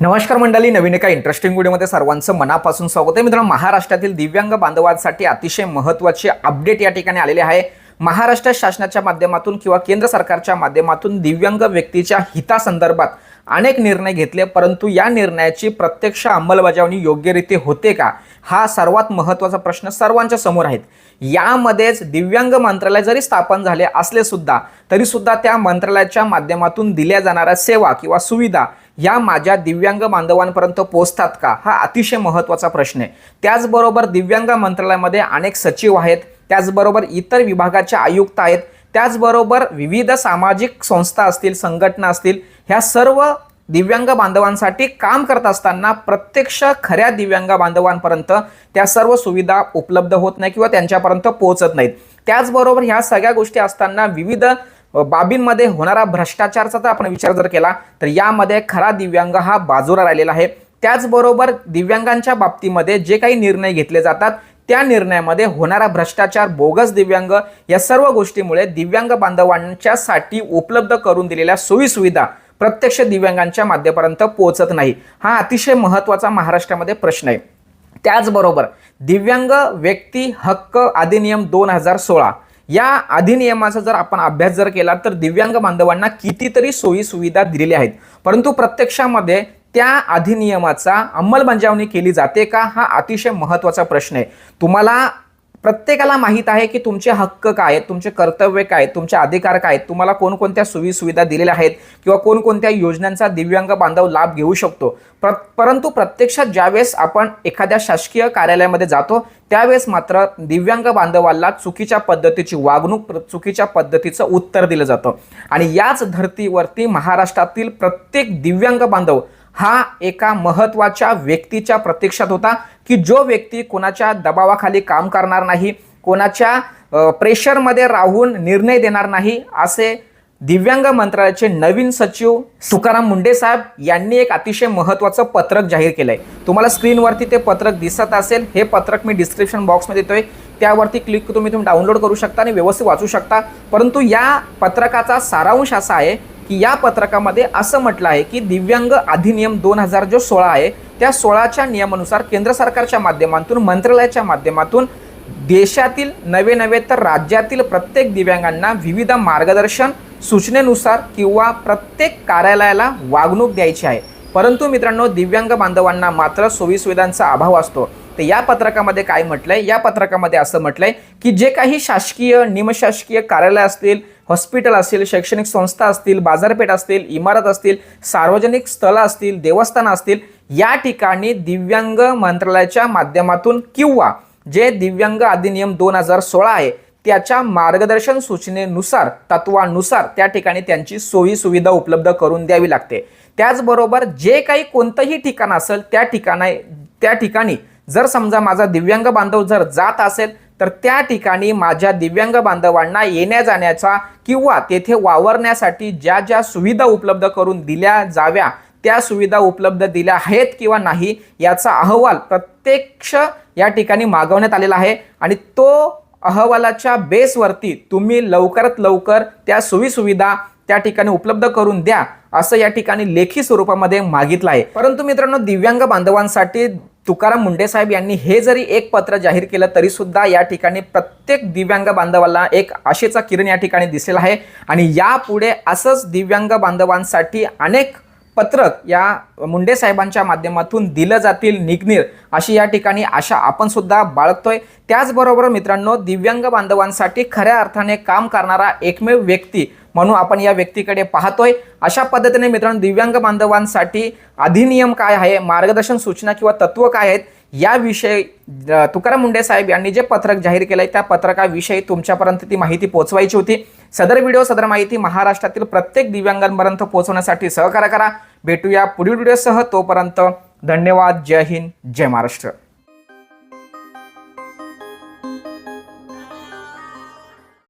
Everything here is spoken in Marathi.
नमस्कार मंडळी नवीन एका इंटरेस्टिंग व्हिडिओमध्ये सर्वांचं मनापासून स्वागत आहे. मित्रांनो महाराष्ट्रातील दिव्यांग बांधवांसाठी अतिशय महत्त्वाचे अपडेट या ठिकाणी आलेले आहे. महाराष्ट्र शासनाच्या माध्यमातून किंवा केंद्र सरकारच्या माध्यमातून दिव्यांग व्यक्तीच्या हितासंदर्भात अनेक निर्णय घेतले परंतु या निर्णयाची प्रत्यक्ष अंमलबजावणी योग्यरीत्या होते का? हा सर्वात महत्त्वाचा प्रश्न सर्वांच्या समोर आहेत. यामध्येच दिव्यांग मंत्रालय जरी स्थापन झाले असले सुद्धा तरी सुद्धा त्या मंत्रालयाच्या माध्यमातून दिल्या जाणाऱ्या सेवा किंवा सुविधा या माझ्या दिव्यांग बांधवांपर्यंत पोहोचतात का? हा अतिशय महत्त्वाचा प्रश्न आहे. त्याचबरोबर दिव्यांग मंत्रालयामध्ये अनेक सचिव आहेत त्याचबरोबर इतर विभागाचे आयुक्त आहेत त्याचबरोबर विविध सामाजिक संस्था असतील संघटना असतील ह्या सर्व दिव्यांग बांधवांसाठी काम करत असताना प्रत्यक्ष खऱ्या दिव्यांग बांधवांपर्यंत त्या सर्व सुविधा उपलब्ध होत नाही किंवा त्यांच्यापर्यंत पोहोचत नाहीत. त्याचबरोबर ह्या सगळ्या गोष्टी असताना विविध बाबींमध्ये होणारा भ्रष्टाचारचा जर आपण विचार जर केला तर यामध्ये खरा दिव्यांग हा बाजूला राहिलेला आहे. त्याचबरोबर दिव्यांगांच्या बाबतीमध्ये जे काही निर्णय घेतले जातात त्या निर्णयामध्ये होणारा भ्रष्टाचार बोगस दिव्यांग या सर्व गोष्टीमुळे दिव्यांग बांधवांच्यासाठी उपलब्ध करून दिलेल्या सोयीसुविधा प्रत्यक्ष दिव्यांगांच्या माध्यमापर्यंत पोहोचत नाही. हा अतिशय महत्त्वाचा महाराष्ट्रामध्ये प्रश्न आहे. त्याचबरोबर दिव्यांग व्यक्ती हक्क अधिनियम दोन हजार सोळा या अधिनियमाचा जर आपण अभ्यास जर केला तर दिव्यांग बांधवांना कितीतरी सोयी सुविधा दिलेल्या आहेत. परंतु प्रत्यक्षामध्ये त्या अधिनियमाचा अंमलबजावणी केली जाते का हा अतिशय महत्त्वाचा प्रश्न आहे. तुम्हाला प्रत्येकाला माहीत आहे की तुमचे हक्क काय आहेत तुमचे कर्तव्य काय आहेत तुमचे अधिकार काय आहेत तुम्हाला कोणकोणत्या सोयी सुविधा दिलेल्या आहेत किंवा कोणकोणत्या योजनांचा दिव्यांग बांधव लाभ घेऊ शकतो. प्र परंतु प्रत्यक्षात ज्यावेळेस आपण एखाद्या शासकीय कार्यालयामध्ये जातो त्यावेळेस मात्र दिव्यांग बांधवाला चुकीच्या पद्धतीची वागणूक चुकीच्या पद्धतीचं उत्तर दिलं जातं. आणि याच धर्तीवरती महाराष्ट्रातील प्रत्येक दिव्यांग बांधव हा एका महत्त्वाच्या व्यक्तीच्या प्रत्यक्षात होता की जो व्यक्ती कोणाच्या दबावाखाली काम करणार नाही कोणाच्या प्रेशरमध्ये राहून निर्णय देणार नाही असे दिव्यांग मंत्रालयाचे नवीन सचिव तुकाराम मुंडे साहेब यांनी एक अतिशय महत्त्वाचं पत्रक जाहीर केलं आहे तुम्हाला स्क्रीनवरती ते पत्रक दिसत असेल हे पत्रक मी डिस्क्रिप्शन बॉक्समध्ये देतोय. त्यावरती क्लिक तुम्ही तुम्ही डाउनलोड करू शकता आणि व्यवस्थित वाचू शकता. परंतु या पत्रकाचा सारांश असा आहे की या पत्रकामध्ये असं म्हटलं आहे की दिव्यांग अधिनियम दोन हजार जो सोळा आहे त्या सोळाच्या नियमानुसार केंद्र सरकारच्या माध्यमातून मंत्रालयाच्या माध्यमातून देशातील नवे नवे तर राज्यातील प्रत्येक दिव्यांगांना विविध मार्गदर्शन सूचनेनुसार किंवा प्रत्येक कार्यालयाला वागणूक द्यायची आहे. परंतु मित्रांनो दिव्यांग बांधवांना मात्र सोयीसुविधांचा अभाव असतो. तर या पत्रकामध्ये काय म्हटलंय? या पत्रकामध्ये असं म्हटलंय की जे काही शासकीय निमशासकीय कार्यालय असतील हॉस्पिटल असतील शैक्षणिक संस्था असतील बाजारपेठ असतील इमारत असतील सार्वजनिक स्थळं असतील देवस्थान असतील या ठिकाणी दिव्यांग मंत्रालयाच्या माध्यमातून किंवा जे दिव्यांग अधिनियम दोन हजार सोळा आहे त्याच्या मार्गदर्शन सूचनेनुसार तत्वानुसार त्या ठिकाणी त्यांची सोयी सुविधा उपलब्ध करून द्यावी लागते. त्याचबरोबर जे काही कोणतंही ठिकाण असेल त्या ठिकाणा त्या ठिकाणी जर समजा माझा दिव्यांग बांधव जर जात असेल तर त्या ठिकाणी माझ्या दिव्यांग बांधवांना येण्या जाण्याचा किंवा तेथे वावरण्यासाठी ज्या ज्या सुविधा उपलब्ध करून दिल्या जाव्या त्या सुविधा उपलब्ध दिल्या आहेत किंवा नाही याचा अहवाल प्रत्यक्ष या ठिकाणी मागवण्यात आलेला आहे आणि तो अहवालाच्या बेसवरती तुम्ही लवकरात लवकर त्या सोयीसुविधा त्या ठिकाणी उपलब्ध करून द्या असं या ठिकाणी लेखी स्वरूपामध्ये मागितलं आहे. परंतु मित्रांनो दिव्यांग बांधवांसाठी तुकाराम मुंडे साहेब यांनी हे जरी एक पत्र जाहीर केलं तरी सुद्धा या ठिकाणी प्रत्येक दिव्यांग बांधवाला एक आशेचा किरण या ठिकाणी दिसेल आहे. आणि यापुढे असंच दिव्यांग बांधवांसाठी अनेक पत्रक या मुंडे साहेबांच्या माध्यमातून दिलं जातील निघणीर अशी या ठिकाणी आशा आपण सुद्धा बाळगतोय. त्याचबरोबर मित्रांनो दिव्यांग बांधवांसाठी खऱ्या अर्थाने काम करणारा एकमेव व्यक्ती म्हणून आपण या व्यक्तीकडे पाहतोय. अशा पद्धतीने मित्रांनो दिव्यांग बांधवांसाठी अधिनियम काय आहे मार्गदर्शन सूचना किंवा तत्व काय आहेत याविषयी तुकाराम मुंडे साहेब यांनी जे पत्रक जाहीर केलं आहे त्या पत्रकाविषयी तुमच्यापर्यंत ती माहिती पोहोचवायची होती. सदर व्हिडिओ सदर माहिती महाराष्ट्रातील प्रत्येक दिव्यांगांपर्यंत पोहोचवण्यासाठी सहकार्य करा. भेटूया पुढील व्हिडिओसह. तोपर्यंत धन्यवाद. जय हिंद. जय महाराष्ट्र.